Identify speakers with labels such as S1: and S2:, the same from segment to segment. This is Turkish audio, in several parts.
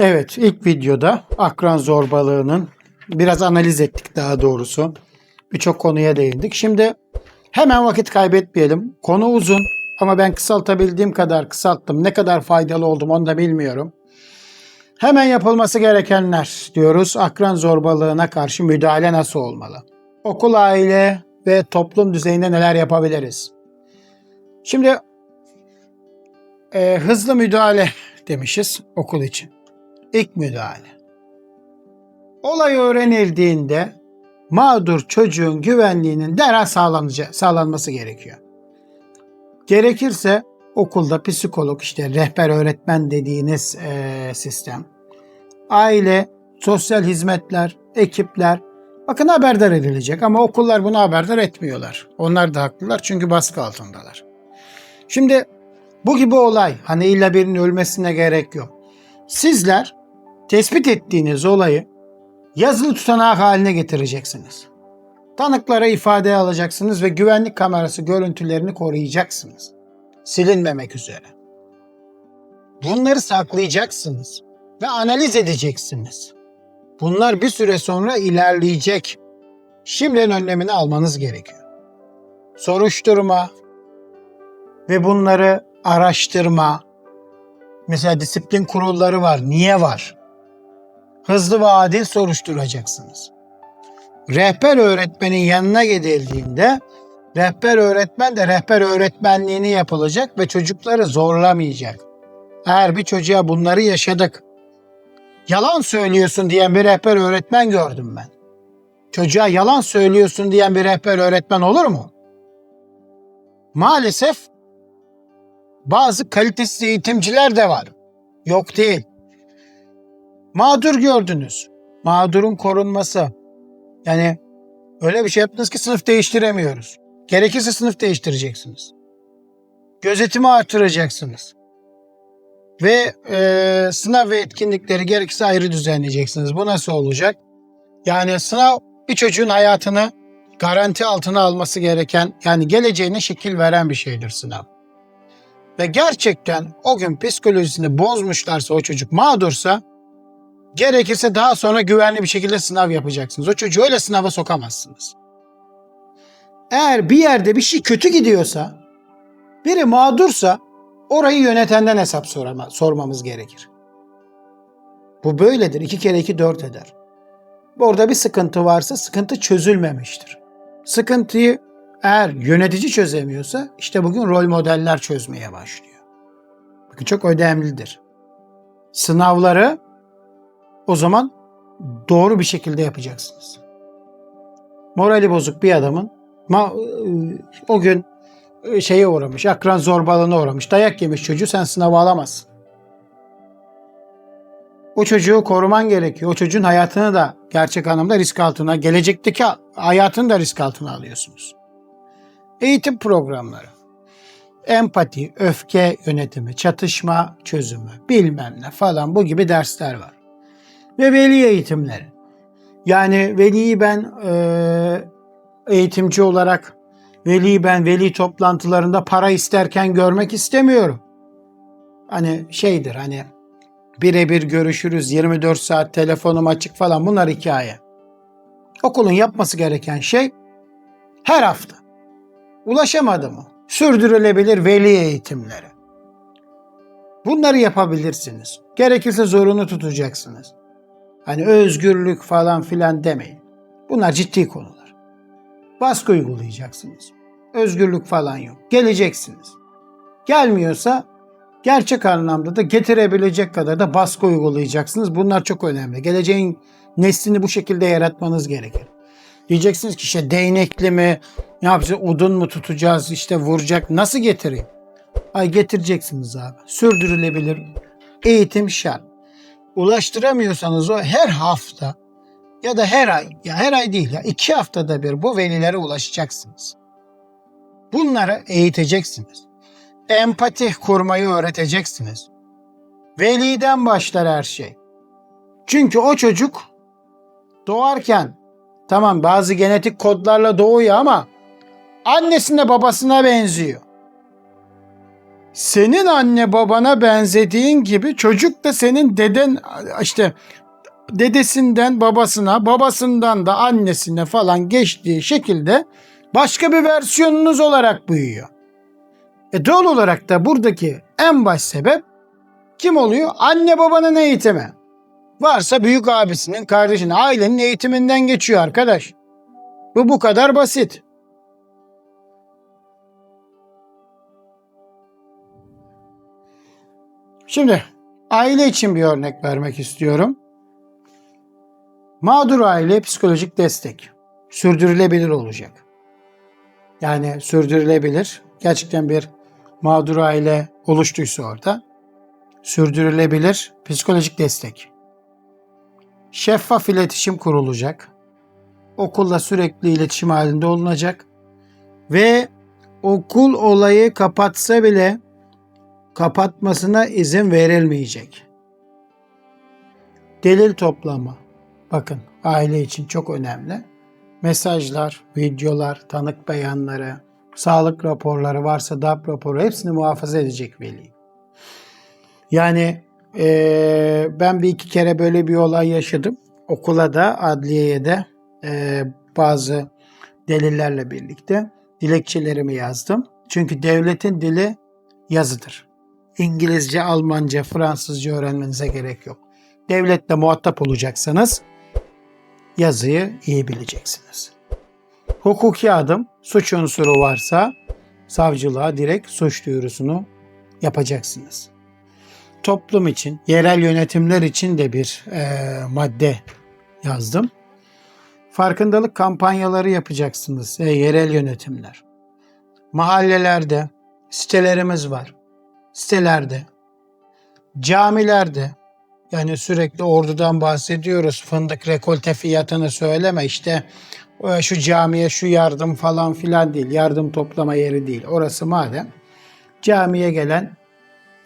S1: Evet, ilk videoda akran zorbalığının biraz analiz ettik daha doğrusu. Birçok konuya değindik. Şimdi hemen vakit kaybetmeyelim. Konu uzun ama ben kısaltabildiğim kadar kısalttım. Ne kadar faydalı oldum onu da bilmiyorum. Hemen yapılması gerekenler diyoruz. Akran zorbalığına karşı müdahale nasıl olmalı? Okul, aile ve toplum düzeyinde neler yapabiliriz? Şimdi e, hızlı müdahale demişiz okul için. İlk müdahale. Olay öğrenildiğinde mağdur çocuğun güvenliğinin derhal sağlanması gerekiyor. Gerekirse okulda psikolog işte rehber öğretmen dediğiniz eee, sistem, aile, sosyal hizmetler, ekipler bakın haberdar edilecek ama okullar bunu haberdar etmiyorlar. Onlar da haklılar çünkü baskı altındalar. Şimdi bu gibi olay hani illa birinin ölmesine gerek yok. Sizler tespit ettiğiniz olayı yazılı tutanak haline getireceksiniz. Tanıklara ifade alacaksınız ve güvenlik kamerası görüntülerini koruyacaksınız. Silinmemek üzere. Bunları saklayacaksınız ve analiz edeceksiniz. Bunlar bir süre sonra ilerleyecek. Şimdiden önlemini almanız gerekiyor. Soruşturma ve bunları araştırma. Mesela disiplin kurulları var. Niye var? Hızlı ve adil soruşturacaksınız. Rehber öğretmenin yanına gidildiğinde rehber öğretmen de rehber öğretmenliğini yapılacak ve çocukları zorlamayacak. Eğer bir çocuğa bunları yaşadık, yalan söylüyorsun diyen bir rehber öğretmen gördüm ben. Çocuğa yalan söylüyorsun diyen bir rehber öğretmen olur mu? Maalesef bazı kalitesiz eğitimciler de var. Yok değil. Mağdur gördünüz. Mağdurun korunması. Yani öyle bir şey yaptınız ki sınıf değiştiremiyoruz. Gerekirse sınıf değiştireceksiniz. Gözetimi artıracaksınız. Ve e, sınav ve etkinlikleri gerekirse ayrı düzenleyeceksiniz. Bu nasıl olacak? Yani sınav bir çocuğun hayatını garanti altına alması gereken yani geleceğine şekil veren bir şeydir sınav. Ve gerçekten o gün psikolojisini bozmuşlarsa o çocuk mağdursa Gerekirse daha sonra güvenli bir şekilde sınav yapacaksınız. O çocuğu öyle sınava sokamazsınız. Eğer bir yerde bir şey kötü gidiyorsa, biri mağdursa orayı yönetenden hesap sorama, sormamız gerekir. Bu böyledir. İki kere iki dört eder. Orada bir sıkıntı varsa sıkıntı çözülmemiştir. Sıkıntıyı eğer yönetici çözemiyorsa işte bugün rol modeller çözmeye başlıyor. Bakın çok önemlidir. Sınavları o zaman doğru bir şekilde yapacaksınız. Morali bozuk bir adamın ma- o gün şeye uğramış, akran zorbalığına uğramış, dayak yemiş çocuğu sen sınava alamazsın. O çocuğu koruman gerekiyor. O çocuğun hayatını da gerçek anlamda risk altına, gelecekteki hayatını da risk altına alıyorsunuz. Eğitim programları. Empati, öfke yönetimi, çatışma çözümü, bilmem ne falan bu gibi dersler var ve veli eğitimleri. Yani veliyi ben e, eğitimci olarak veliyi ben veli toplantılarında para isterken görmek istemiyorum. Hani şeydir hani birebir görüşürüz 24 saat telefonum açık falan bunlar hikaye. Okulun yapması gereken şey her hafta ulaşamadı mı sürdürülebilir veli eğitimleri. Bunları yapabilirsiniz. Gerekirse zorunu tutacaksınız. Hani özgürlük falan filan demeyin. Bunlar ciddi konular. Baskı uygulayacaksınız. Özgürlük falan yok. Geleceksiniz. Gelmiyorsa gerçek anlamda da getirebilecek kadar da baskı uygulayacaksınız. Bunlar çok önemli. Geleceğin neslini bu şekilde yaratmanız gerekir. Diyeceksiniz ki işte değnekli mi, ne yapacağız, odun mu tutacağız, işte vuracak, nasıl getireyim? Ay getireceksiniz abi. Sürdürülebilir eğitim şart ulaştıramıyorsanız o her hafta ya da her ay ya her ay değil ya iki haftada bir bu velilere ulaşacaksınız. Bunları eğiteceksiniz. Empati kurmayı öğreteceksiniz. Veliden başlar her şey. Çünkü o çocuk doğarken tamam bazı genetik kodlarla doğuyor ama annesine babasına benziyor. Senin anne babana benzediğin gibi çocuk da senin deden işte dedesinden babasına, babasından da annesine falan geçtiği şekilde başka bir versiyonunuz olarak büyüyor. E doğal olarak da buradaki en baş sebep kim oluyor? Anne babanın eğitimi. Varsa büyük abisinin, kardeşinin, ailenin eğitiminden geçiyor arkadaş. Bu bu kadar basit. Şimdi aile için bir örnek vermek istiyorum. Mağdur aile psikolojik destek sürdürülebilir olacak. Yani sürdürülebilir. Gerçekten bir mağdur aile oluştuysa orada sürdürülebilir psikolojik destek. Şeffaf iletişim kurulacak. Okulla sürekli iletişim halinde olunacak ve okul olayı kapatsa bile kapatmasına izin verilmeyecek. Delil toplama. Bakın aile için çok önemli. Mesajlar, videolar, tanık beyanları, sağlık raporları varsa DAP raporu hepsini muhafaza edecek veli. Yani eee, ben bir iki kere böyle bir olay yaşadım. Okula da adliyeye de eee, bazı delillerle birlikte dilekçelerimi yazdım. Çünkü devletin dili yazıdır. İngilizce, Almanca, Fransızca öğrenmenize gerek yok. Devletle muhatap olacaksanız yazıyı iyi bileceksiniz. Hukuki adım suç unsuru varsa savcılığa direkt suç duyurusunu yapacaksınız. Toplum için, yerel yönetimler için de bir eee, madde yazdım. Farkındalık kampanyaları yapacaksınız ey yerel yönetimler. Mahallelerde sitelerimiz var. Sitelerde, camilerde yani sürekli ordudan bahsediyoruz. Fındık rekolte fiyatını söyleme işte e, şu camiye şu yardım falan filan değil. Yardım toplama yeri değil. Orası madem camiye gelen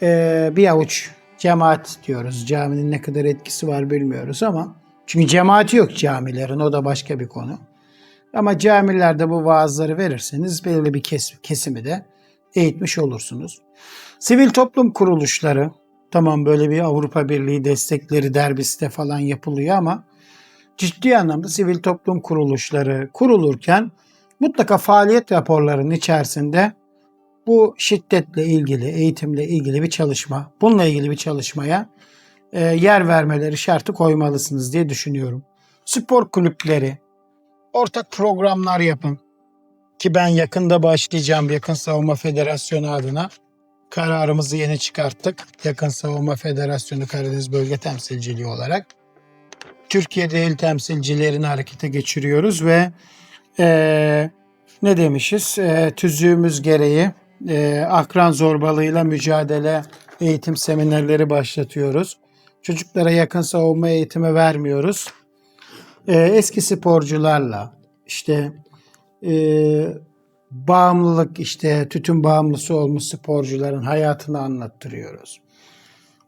S1: e, bir avuç cemaat diyoruz. Caminin ne kadar etkisi var bilmiyoruz ama çünkü cemaati yok camilerin o da başka bir konu. Ama camilerde bu vaazları verirseniz belirli bir kes- kesimi de eğitmiş olursunuz. Sivil toplum kuruluşları tamam böyle bir Avrupa Birliği destekleri derbiste falan yapılıyor ama ciddi anlamda sivil toplum kuruluşları kurulurken mutlaka faaliyet raporlarının içerisinde bu şiddetle ilgili, eğitimle ilgili bir çalışma, bununla ilgili bir çalışmaya e, yer vermeleri şartı koymalısınız diye düşünüyorum. Spor kulüpleri, ortak programlar yapın. Ki ben yakında başlayacağım Yakın Savunma Federasyonu adına. Kararımızı yeni çıkarttık. Yakın Savunma Federasyonu Karadeniz Bölge Temsilciliği olarak. Türkiye'de il temsilcilerini harekete geçiriyoruz ve eee, ne demişiz? Eee, tüzüğümüz gereği eee, akran zorbalığıyla mücadele eğitim seminerleri başlatıyoruz. Çocuklara yakın savunma eğitimi vermiyoruz. Eee, eski sporcularla işte eee, bağımlılık işte tütün bağımlısı olmuş sporcuların hayatını anlattırıyoruz.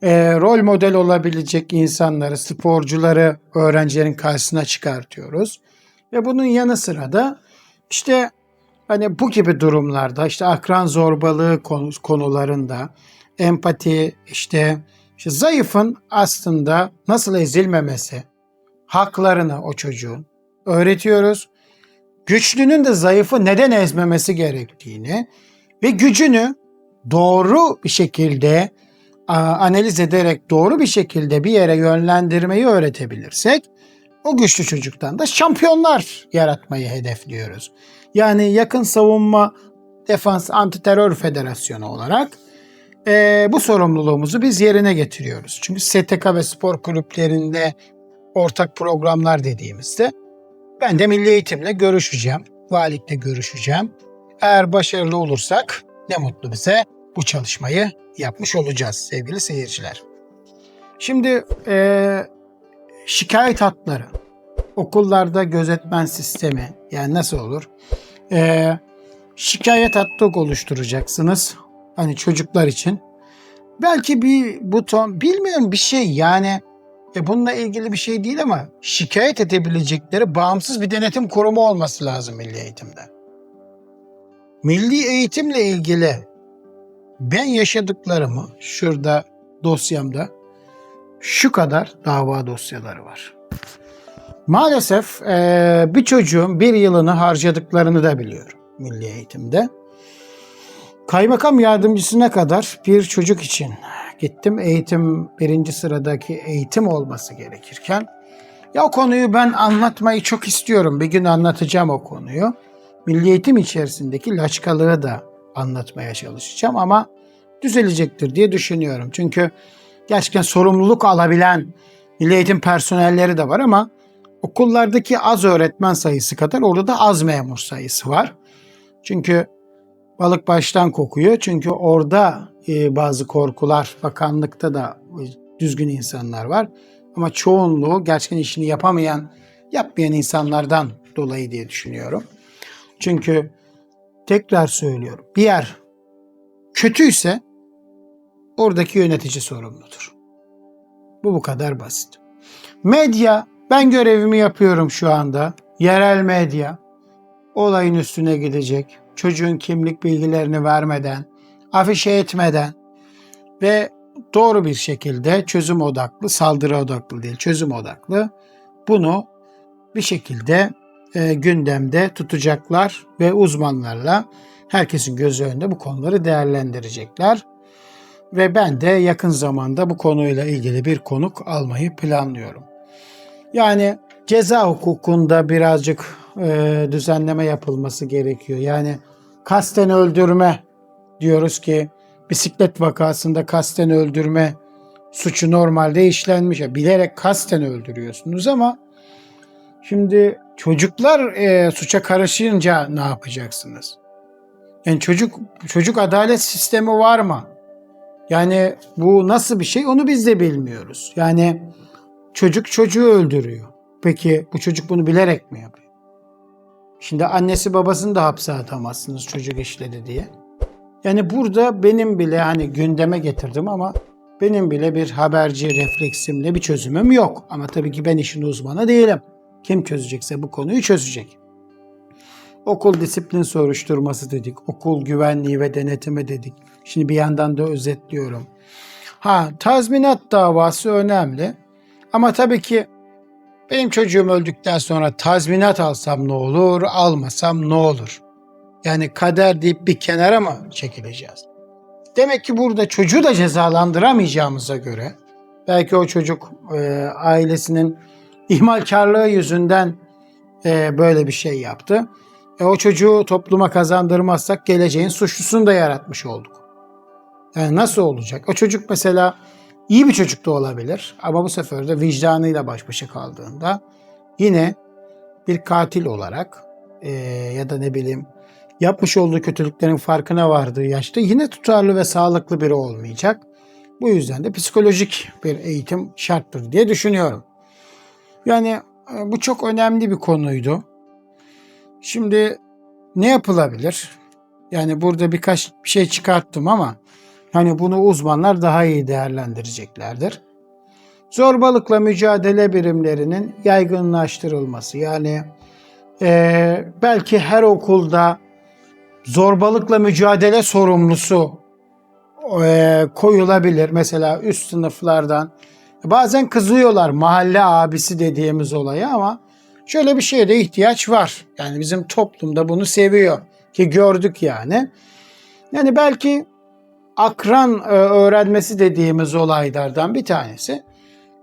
S1: Eee, rol model olabilecek insanları, sporcuları öğrencilerin karşısına çıkartıyoruz. Ve bunun yanı sıra da işte hani bu gibi durumlarda işte akran zorbalığı konu- konularında empati işte, işte zayıfın aslında nasıl ezilmemesi, haklarını o çocuğun öğretiyoruz. Güçlünün de zayıfı neden ezmemesi gerektiğini ve gücünü doğru bir şekilde analiz ederek doğru bir şekilde bir yere yönlendirmeyi öğretebilirsek o güçlü çocuktan da şampiyonlar yaratmayı hedefliyoruz. Yani yakın savunma defans antiterör federasyonu olarak eee, bu sorumluluğumuzu biz yerine getiriyoruz. Çünkü STK ve spor kulüplerinde ortak programlar dediğimizde ben de milli eğitimle görüşeceğim. Valilikle görüşeceğim. Eğer başarılı olursak ne mutlu bize bu çalışmayı yapmış olacağız sevgili seyirciler. Şimdi eee, şikayet hatları, okullarda gözetmen sistemi yani nasıl olur? Eee, şikayet hattı oluşturacaksınız. Hani çocuklar için. Belki bir buton bilmiyorum bir şey yani e bununla ilgili bir şey değil ama şikayet edebilecekleri bağımsız bir denetim kurumu olması lazım milli eğitimde. Milli eğitimle ilgili Ben yaşadıklarımı şurada dosyamda şu kadar dava dosyaları var. Maalesef eee, bir çocuğun bir yılını harcadıklarını da biliyorum milli eğitimde. Kaymakam yardımcısına kadar bir çocuk için gittim. Eğitim birinci sıradaki eğitim olması gerekirken ya o konuyu ben anlatmayı çok istiyorum. Bir gün anlatacağım o konuyu. Milli eğitim içerisindeki laçkalığı da anlatmaya çalışacağım ama düzelecektir diye düşünüyorum. Çünkü gerçekten sorumluluk alabilen milli eğitim personelleri de var ama okullardaki az öğretmen sayısı kadar orada da az memur sayısı var. Çünkü balık baştan kokuyor. Çünkü orada e, bazı korkular, bakanlıkta da düzgün insanlar var. Ama çoğunluğu gerçekten işini yapamayan, yapmayan insanlardan dolayı diye düşünüyorum. Çünkü tekrar söylüyorum. Bir yer kötüyse oradaki yönetici sorumludur. Bu bu kadar basit. Medya, ben görevimi yapıyorum şu anda. Yerel medya olayın üstüne gidecek. Çocuğun kimlik bilgilerini vermeden, afişe etmeden ve doğru bir şekilde çözüm odaklı, saldırı odaklı değil, çözüm odaklı bunu bir şekilde e, gündemde tutacaklar ve uzmanlarla herkesin gözü önünde bu konuları değerlendirecekler. Ve ben de yakın zamanda bu konuyla ilgili bir konuk almayı planlıyorum. Yani ceza hukukunda birazcık e, düzenleme yapılması gerekiyor. Yani kasten öldürme diyoruz ki bisiklet vakasında kasten öldürme suçu normalde işlenmiş. Bilerek kasten öldürüyorsunuz ama şimdi çocuklar e, suça karışınca ne yapacaksınız? Yani çocuk çocuk adalet sistemi var mı? Yani bu nasıl bir şey onu biz de bilmiyoruz. Yani çocuk çocuğu öldürüyor. Peki bu çocuk bunu bilerek mi yapıyor? Şimdi annesi babasını da hapse atamazsınız çocuk işledi diye. Yani burada benim bile hani gündeme getirdim ama benim bile bir haberci refleksimle bir çözümüm yok. Ama tabii ki ben işin uzmanı değilim. Kim çözecekse bu konuyu çözecek. Okul disiplin soruşturması dedik. Okul güvenliği ve denetimi dedik. Şimdi bir yandan da özetliyorum. Ha tazminat davası önemli. Ama tabii ki benim çocuğum öldükten sonra tazminat alsam ne olur, almasam ne olur? Yani kader deyip bir kenara mı çekileceğiz? Demek ki burada çocuğu da cezalandıramayacağımıza göre belki o çocuk e, ailesinin ihmalkarlığı yüzünden e, böyle bir şey yaptı. E, o çocuğu topluma kazandırmazsak geleceğin suçlusunu da yaratmış olduk. Yani nasıl olacak? O çocuk mesela iyi bir çocuk da olabilir ama bu sefer de vicdanıyla baş başa kaldığında yine bir katil olarak e, ya da ne bileyim yapmış olduğu kötülüklerin farkına vardığı yaşta yine tutarlı ve sağlıklı biri olmayacak. Bu yüzden de psikolojik bir eğitim şarttır diye düşünüyorum. Yani e, bu çok önemli bir konuydu. Şimdi ne yapılabilir? Yani burada birkaç bir şey çıkarttım ama hani bunu uzmanlar daha iyi değerlendireceklerdir. Zorbalıkla mücadele birimlerinin yaygınlaştırılması. Yani e, belki her okulda zorbalıkla mücadele sorumlusu e, koyulabilir. Mesela üst sınıflardan. Bazen kızıyorlar mahalle abisi dediğimiz olaya ama şöyle bir şeye de ihtiyaç var. Yani bizim toplumda bunu seviyor ki gördük yani. Yani belki akran e, öğrenmesi dediğimiz olaylardan bir tanesi.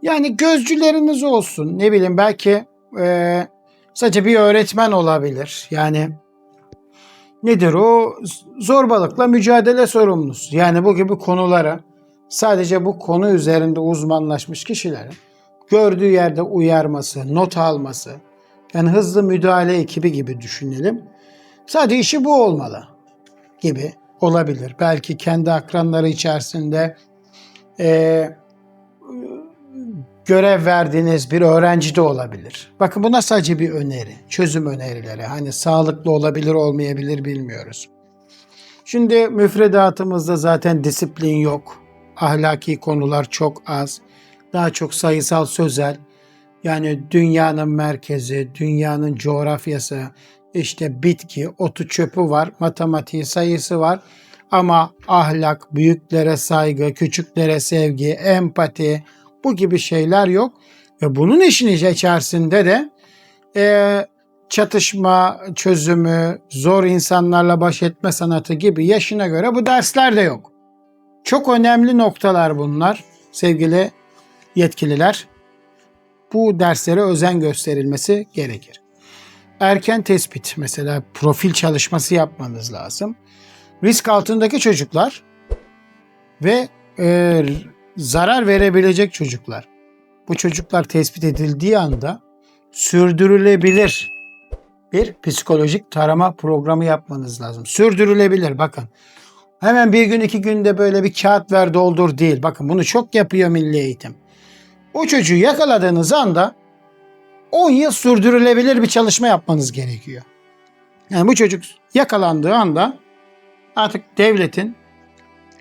S1: Yani gözcüleriniz olsun. Ne bileyim belki e, sadece bir öğretmen olabilir. Yani nedir o? Zorbalıkla mücadele sorumlusu. Yani bu gibi konulara sadece bu konu üzerinde uzmanlaşmış kişilerin gördüğü yerde uyarması, not alması, yani hızlı müdahale ekibi gibi düşünelim. Sadece işi bu olmalı gibi olabilir. Belki kendi akranları içerisinde e, görev verdiğiniz bir öğrenci de olabilir. Bakın buna sadece bir öneri, çözüm önerileri. Hani sağlıklı olabilir olmayabilir bilmiyoruz. Şimdi müfredatımızda zaten disiplin yok. Ahlaki konular çok az. Daha çok sayısal sözel. Yani dünyanın merkezi, dünyanın coğrafyası, işte bitki, otu çöpü var, matematiği sayısı var. Ama ahlak, büyüklere saygı, küçüklere sevgi, empati bu gibi şeyler yok. Ve bunun işin içerisinde de e, çatışma çözümü, zor insanlarla baş etme sanatı gibi yaşına göre bu dersler de yok. Çok önemli noktalar bunlar sevgili yetkililer. Bu derslere özen gösterilmesi gerekir. Erken tespit mesela profil çalışması yapmanız lazım. Risk altındaki çocuklar ve e, zarar verebilecek çocuklar. Bu çocuklar tespit edildiği anda sürdürülebilir bir psikolojik tarama programı yapmanız lazım. Sürdürülebilir bakın. Hemen bir gün iki günde böyle bir kağıt ver doldur değil. Bakın bunu çok yapıyor milli eğitim. O çocuğu yakaladığınız anda 10 yıl sürdürülebilir bir çalışma yapmanız gerekiyor. Yani bu çocuk yakalandığı anda artık devletin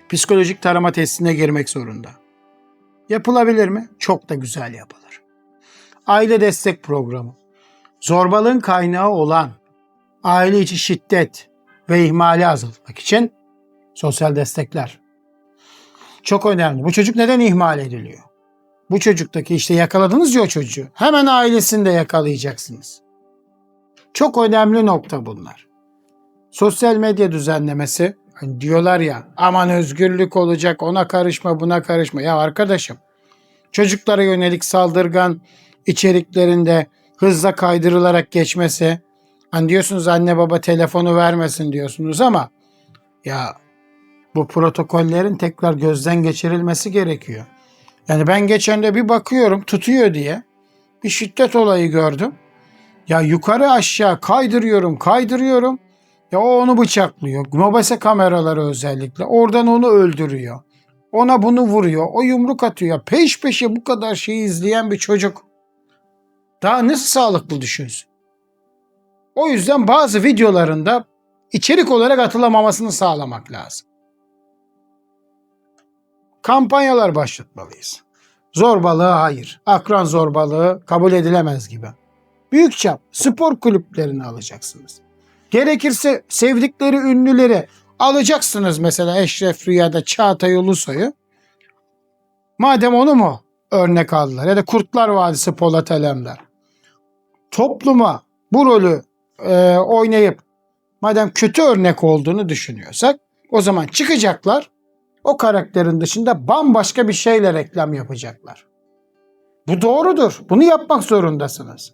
S1: psikolojik tarama testine girmek zorunda. Yapılabilir mi? Çok da güzel yapılır. Aile destek programı. Zorbalığın kaynağı olan aile içi şiddet ve ihmali azaltmak için sosyal destekler. Çok önemli. Bu çocuk neden ihmal ediliyor? Bu çocuktaki işte yakaladınız ya o çocuğu. Hemen ailesini de yakalayacaksınız. Çok önemli nokta bunlar. Sosyal medya düzenlemesi hani diyorlar ya aman özgürlük olacak ona karışma buna karışma. Ya arkadaşım çocuklara yönelik saldırgan içeriklerinde hızla kaydırılarak geçmesi hani diyorsunuz anne baba telefonu vermesin diyorsunuz ama ya bu protokollerin tekrar gözden geçirilmesi gerekiyor. Yani ben geçen de bir bakıyorum tutuyor diye bir şiddet olayı gördüm. Ya yukarı aşağı kaydırıyorum kaydırıyorum. Ya onu bıçaklıyor. Mobese kameraları özellikle. Oradan onu öldürüyor. Ona bunu vuruyor. O yumruk atıyor. Peş peşe bu kadar şeyi izleyen bir çocuk. Daha nasıl sağlıklı düşünsün? O yüzden bazı videolarında içerik olarak atılamamasını sağlamak lazım. Kampanyalar başlatmalıyız. Zorbalığı hayır. Akran zorbalığı kabul edilemez gibi. Büyük çap spor kulüplerini alacaksınız. Gerekirse sevdikleri ünlüleri alacaksınız mesela Eşref Rüya'da Çağatay Ulusoy'u. Madem onu mu örnek aldılar ya da Kurtlar Vadisi Polat Alemdar. Topluma bu rolü e, oynayıp madem kötü örnek olduğunu düşünüyorsak o zaman çıkacaklar o karakterin dışında bambaşka bir şeyle reklam yapacaklar. Bu doğrudur. Bunu yapmak zorundasınız.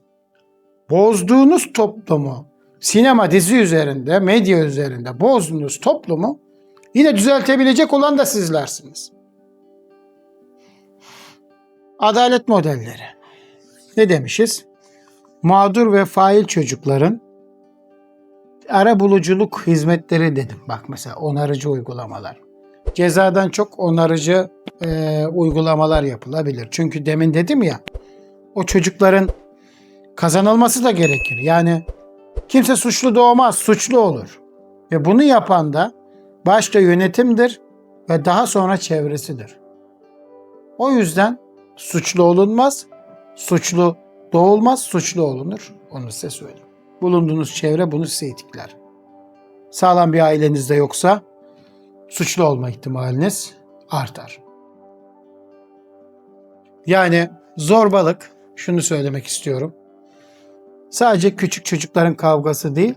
S1: Bozduğunuz toplumu sinema dizi üzerinde, medya üzerinde bozduğunuz toplumu yine düzeltebilecek olan da sizlersiniz. Adalet modelleri. Ne demişiz? Mağdur ve fail çocukların ara buluculuk hizmetleri dedim. Bak mesela onarıcı uygulamalar. Cezadan çok onarıcı e, uygulamalar yapılabilir. Çünkü demin dedim ya o çocukların kazanılması da gerekir. Yani kimse suçlu doğmaz, suçlu olur. Ve bunu yapan da başta yönetimdir ve daha sonra çevresidir. O yüzden suçlu olunmaz, suçlu doğulmaz, suçlu olunur. Onu size söyleyeyim. Bulunduğunuz çevre bunu size itikler. Sağlam bir ailenizde yoksa suçlu olma ihtimaliniz artar. Yani zorbalık, şunu söylemek istiyorum. Sadece küçük çocukların kavgası değil,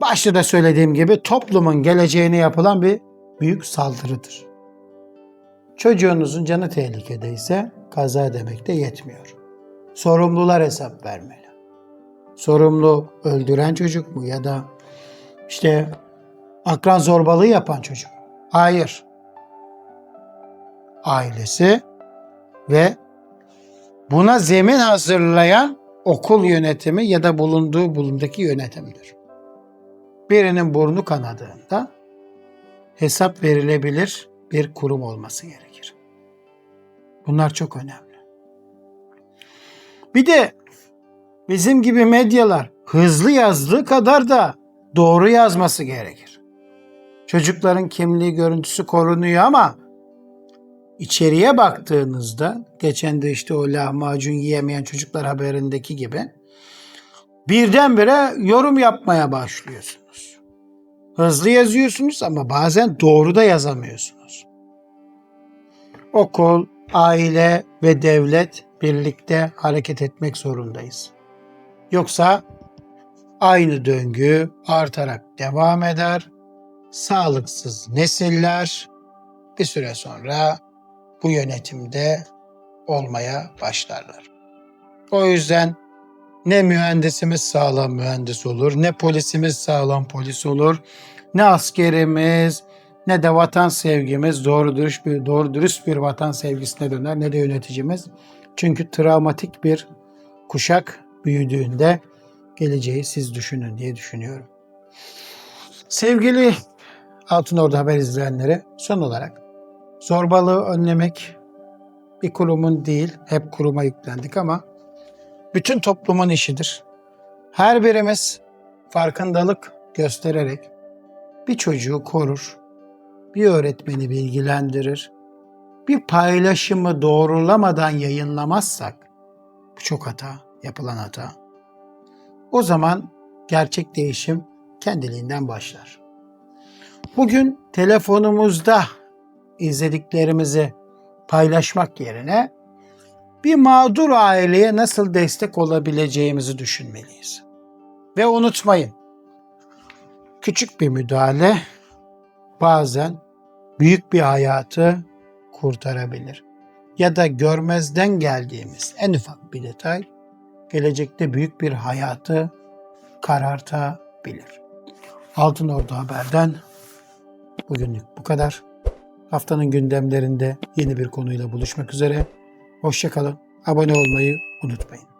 S1: başta da söylediğim gibi toplumun geleceğine yapılan bir büyük saldırıdır. Çocuğunuzun canı tehlikedeyse kaza demek de yetmiyor. Sorumlular hesap vermeli. Sorumlu öldüren çocuk mu ya da işte akran zorbalığı yapan çocuk. Hayır. Ailesi ve buna zemin hazırlayan okul yönetimi ya da bulunduğu bulundaki yönetimdir. Birinin burnu kanadığında hesap verilebilir bir kurum olması gerekir. Bunlar çok önemli. Bir de bizim gibi medyalar hızlı yazdığı kadar da doğru yazması gerekir. Çocukların kimliği görüntüsü korunuyor ama içeriye baktığınızda geçen de işte o lahmacun yiyemeyen çocuklar haberindeki gibi birdenbire yorum yapmaya başlıyorsunuz. Hızlı yazıyorsunuz ama bazen doğru da yazamıyorsunuz. Okul, aile ve devlet birlikte hareket etmek zorundayız. Yoksa aynı döngü artarak devam eder. Sağlıksız nesiller bir süre sonra bu yönetimde olmaya başlarlar. O yüzden ne mühendisimiz sağlam mühendis olur, ne polisimiz sağlam polis olur, ne askerimiz, ne de vatan sevgimiz doğru dürüst bir doğru dürüst bir vatan sevgisine döner, ne de yöneticimiz. Çünkü travmatik bir kuşak büyüdüğünde geleceği siz düşünün diye düşünüyorum. Sevgili Altın Ordu Haber izleyenleri son olarak zorbalığı önlemek bir kurumun değil, hep kuruma yüklendik ama bütün toplumun işidir. Her birimiz farkındalık göstererek bir çocuğu korur, bir öğretmeni bilgilendirir, bir paylaşımı doğrulamadan yayınlamazsak bu çok hata, yapılan hata. O zaman gerçek değişim kendiliğinden başlar. Bugün telefonumuzda izlediklerimizi paylaşmak yerine bir mağdur aileye nasıl destek olabileceğimizi düşünmeliyiz. Ve unutmayın, küçük bir müdahale bazen büyük bir hayatı kurtarabilir. Ya da görmezden geldiğimiz en ufak bir detay gelecekte büyük bir hayatı karartabilir. Altın Ordu Haber'den bugünlük bu kadar. Haftanın gündemlerinde yeni bir konuyla buluşmak üzere. Hoşçakalın. Abone olmayı unutmayın.